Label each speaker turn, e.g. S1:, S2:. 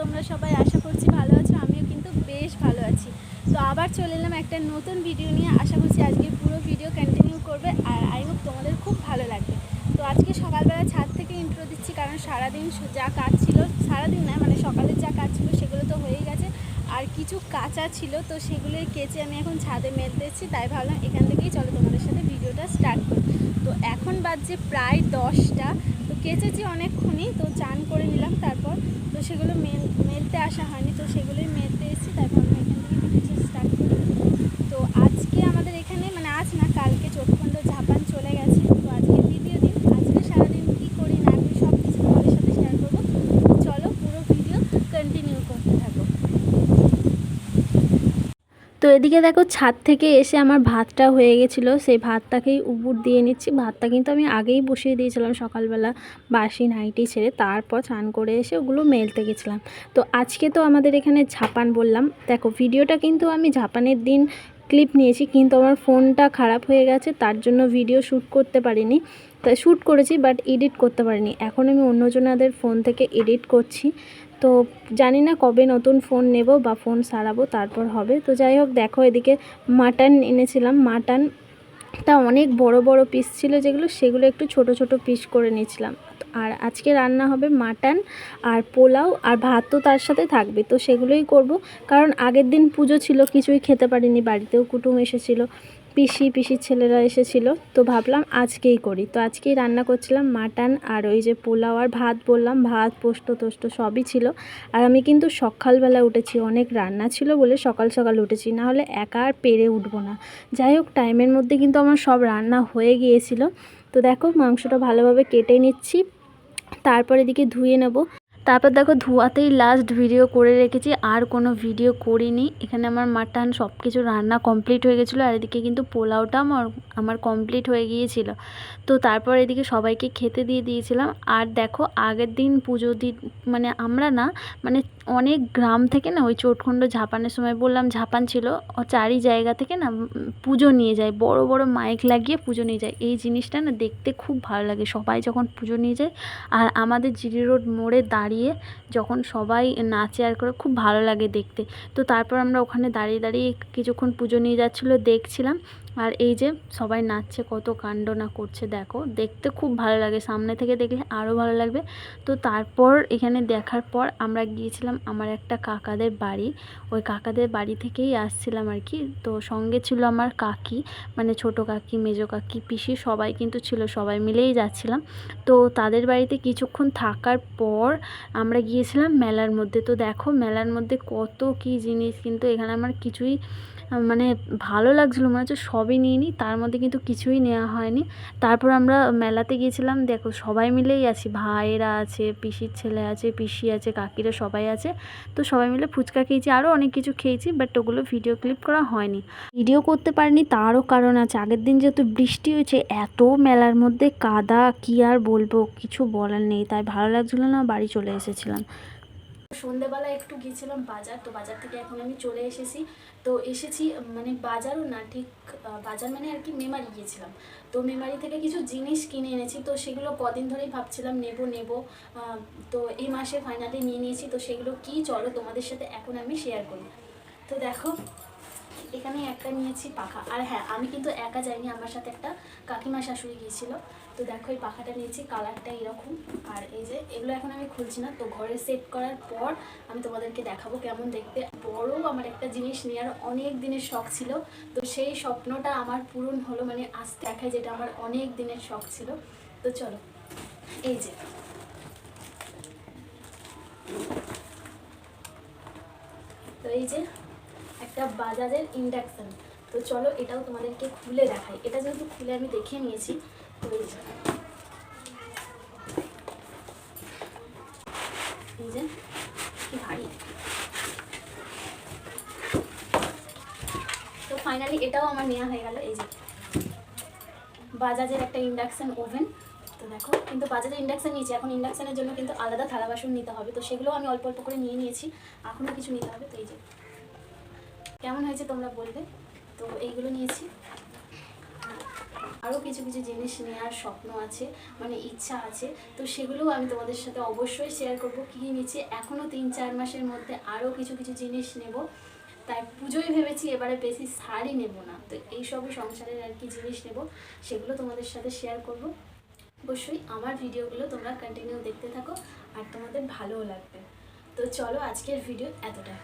S1: তোমরা সবাই আশা করছি ভালো আছো, আমিও কিন্তু বেশ ভালো আছি। তো আবার চলে এলাম একটা নতুন ভিডিও নিয়ে। আশা করছি আজকে পুরো ভিডিও কন্টিনিউ করবে আর আই হোপ তোমাদের খুব ভালো লাগবে। তো আজকে সকালবেলা ছাদ থেকে ইন্ট্রো দিচ্ছি, কারণ সারাদিন যা কাজ ছিল, সারাদিন না মানে সকালের যা কাজ ছিল সেগুলো তো হয়েই গেছে। আর কিছু কাঁচা ছিল, তো সেগুলোই কেচে আমি এখন ছাদে মেলতেছি তাই ভাবলাম এখান থেকেই চলো তোমাদের সাথে ভিডিওটা স্টার্ট করি। তো এখন বাজছে প্রায় দশটা। কেচেছি অনেকক্ষণই, তো চান করে নিলাম তারপর। তো সেগুলো মেল, মেলতে আসা হয়নি, তো সেগুলোই মেলতে এসেছি তাই ভাবলাম এখান থেকে ভিডিওটা স্টার্ট করি তো আজকে আমাদের এখানে মানে আজ না কালকে চোটখণ্ড জাপান চলে গেছে তো আজকে দ্বিতীয় দিন আজকে সারাদিন কী করি না করি সব কিছু তোমাদের সাথে শেয়ার করব তো চলো পুরো ভিডিও কন্টিনিউ করতে থাকো তো এদিকে দেখো ছাদ থেকে এসে আমার ভাতটা হয়ে গেছিল। সেই ভাতটাকেই উপর দিয়ে নিচ্ছি। ভাতটা কিন্তু আমি আগেই বসিয়ে দিয়েছিলাম সকালবেলা বাসি নাইটি ছেড়ে। তারপর চান করে এসে ওগুলো মেলতে গেছিলাম। তো আজকে তো আমাদের এখানে ঝাপান বললাম। দেখো, ভিডিওটা কিন্তু আমি ঝাপানের দিন ক্লিপ নিয়েছি, কিন্তু আমার ফোনটা খারাপ হয়ে গেছে, তার জন্য ভিডিও শ্যুট করতে পারিনি। তাই শ্যুট করেছি বাট এডিট করতে পারিনি। এখন আমি অন্যজনাদের ফোন থেকে এডিট করছি। তো জানি না কবে নতুন ফোন নেব বা ফোন সারাবো, তারপর হবে। তো যাই হোক, দেখো এদিকে মাটন এনেছিলাম। মাটনটা অনেক বড় বড় পিস ছিল যেগুলো, সেগুলো একটু ছোট ছোট পিস করে নিয়েছিলাম। আর আজকে রান্না হবে মাটন আর পোলাও আর ভাত তো তার সাথে থাকবে। তো সেগুলোই করব। কারণ আগের দিন পুজো ছিল, কিছুই খেতে পারিনি, বাড়িতেও কুটুম এসেছিল, পিসি, পিসির ছেলেরা এসেছিল। তো ভাবলাম আজকেই করি। তো আজকেই রান্না করছিলাম মাটন আর ওই যে পোলাও আর ভাত বললাম, ভাত, পোস্ত, টোস্ত সবই ছিল। আর আমি কিন্তু সকালবেলা উঠেছি, অনেক রান্না ছিল বলে সকাল সকাল উঠেছি না হলে একা আর পেরে উঠবো না। যাই হোক, টাইমের মধ্যে কিন্তু আমার সব রান্না হয়ে গিয়েছিল। তো দেখো, মাংসটা ভালোভাবে কেটে নিচ্ছি। তারপর এদিকে ধুয়ে নেব। তারপর দেখো ধোয়াতেই লাস্ট ভিডিও করে রেখেছি, আর কোনো ভিডিও করিনি। এখানে আমার মাটন সব কিছু রান্না কমপ্লিট হয়ে গেছিল, আর এদিকে কিন্তু পোলাওটা আমার আমার কমপ্লিট হয়ে গিয়েছিল। তো তারপর এদিকে সবাইকে খেতে দিয়ে দিয়েছিলাম। আর দেখো আগের দিন পুজো দি মানে আমরা না মানে অনেক গ্রাম থেকে না ওই চোটখণ্ড ঝাপানের সময় বললাম, ঝাপান ছিল, ও চারি জায়গা থেকে না পুজো নিয়ে যায়, বড় বড় মাইক লাগিয়ে পুজো নিয়ে যায়। এই জিনিসটা না দেখতে খুব ভালো লাগে, সবাই যখন পুজো নিয়ে যায় আর আমাদের জিরি রোড মোড়ে দাঁড়িয়ে যখন সবাই নাচে আর করে, খুব ভালো লাগে দেখতে। তো তারপর আমরা ওখানে দাঁড়িয়ে দাঁড়িয়ে কিছুক্ষণ পুজো নিয়ে যাচ্ছিল, দেখছিলাম আর এই যে সবাই নাচছে, কত কাণ্ড না করছে, দেখো। দেখতে খুব ভালো লাগে। সামনে থেকে দেখলে আরও ভালো লাগবে। তো তারপর এখানে দেখার পর আমরা গিয়েছিলাম আমার একটা কাকাদের বাড়ি। ওই কাকাদের বাড়ি থেকেই আসছিলাম আর কি। তো সঙ্গে ছিল আমার কাকি মানে ছোট কাকি, মেজো কাকি, পিসি সবাই কিন্তু ছিল, সবাই মিলেই যাচ্ছিলাম। তো তাদের বাড়িতে কিছুক্ষণ থাকার পর আমরা গিয়েছিলাম মেলার মধ্যে। তো দেখো মেলার মধ্যে কত কি জিনিস, কিন্তু এখানে আমার কিছুই মানে ভালো লাগছিল, মনে হচ্ছে সবই নিয়ে নিই তার মধ্যে কিন্তু কিছুই নেওয়া হয়নি। তারপর আমরা মেলাতে গিয়েছিলাম, দেখো সবাই মিলেই আছি, ভাইয়েরা আছে, পিসির ছেলে আছে, পিসি আছে, কাকিরা সবাই আছে, তো সবাই মিলে ফুচকা খেয়েছি আরও অনেক কিছু খেয়েছি বাট ওগুলো ভিডিও ক্লিপ করা হয়নি। ভিডিও করতে পারিনি, তারও কারণ আছে, আগের দিন যেহেতু বৃষ্টি হয়েছে, এত মেলার মধ্যে কাদা, কি আর বলব, কিছু বলার নেই, তাই ভালো লাগছিল না, বাড়ি চলে এসেছিলাম। সন্ধেবেলা একটু গিয়েছিলাম বাজার, তো বাজার থেকে এখন আমি চলে এসেছি। তো এসেছি মানে বাজারও না, ঠিক বাজার মানে আর কি মেমারি গিয়েছিলাম। তো মেমারি থেকে কিছু জিনিস কিনে এনেছি, তো সেগুলো কদিন ধরেই ভাবছিলাম নেব নেব। তো এই মাসে ফাইনালি নিয়ে নিয়েছি, তো সেগুলো কি চলো তোমাদের সাথে এখন আমি শেয়ার করি। তো দেখো এখানে একটা নিয়েছি পাখা। আর হ্যাঁ আমি কিন্তু একা যাইনি, আমার সাথে একটা কাকিমা শাশুড়ি গিয়েছিল। তো দেখো, এই পাখাটা নিয়েছি, কালারটা এরকম। আর এই যে, এগুলো এখন আমি খুলছি না। তো ঘরে সেট করার পর আমি তোমাদেরকে দেখাবো কেমন দেখতে। বড় আমার একটা জিনিস নেওয়ার অনেক দিনের শখ ছিল। তো সেই স্বপ্নটা আমার পূরণ হলো মানে আজকে দেখায় যেটা আমার অনেক দিনের শখ ছিল। তো চলো, এই যে। তো এই যে একটা বাজাজের ইন্ডাকশান। তো চলো এটাও তোমাদেরকে খুলে দেখাই। এটা যেহেতু খুলে আমি দেখে নিয়েছি, তো এই যে। কি ভারী। তো ফাইনালি এটাও আমার নেওয়া হয়ে গেল, এই যে। বাজাজের একটা ইন্ডাকশান ওভেন। তো দেখো, কিন্তু বাজাজের ইন্ডাকশন নিয়েছি, এখন ইন্ডাকশনের জন্য কিন্তু আলাদা থালা বাসন নিতে হবে। তো সেগুলো আমি অল্প অল্প করে নিয়ে নিয়েছি, এখনও কিছু নিতে হবে, তো এই যে। কেমন হয়েছে তোমরা বলবে? তো এইগুলো নিয়েছি। আরও কিছু কিছু জিনিস নেওয়ার স্বপ্ন আছে মানে ইচ্ছা আছে। তো সেগুলোও আমি তোমাদের সাথে অবশ্যই শেয়ার করব। কী নিচ্ছি এখনও তিন চার মাসের মধ্যে আরও কিছু কিছু জিনিস নেব। তাই পুজোই ভেবেছি এবারে বেশি শাড়ি নেব না। তো এইসবই সংসারের আর কি জিনিস নেব, সেগুলো তোমাদের সাথে শেয়ার করব। অবশ্যই আমার ভিডিওগুলো তোমরা কন্টিনিউ দেখতে থাকো, আর তোমাদের ভালোও লাগবে। তো চলো আজকের ভিডিও এতটা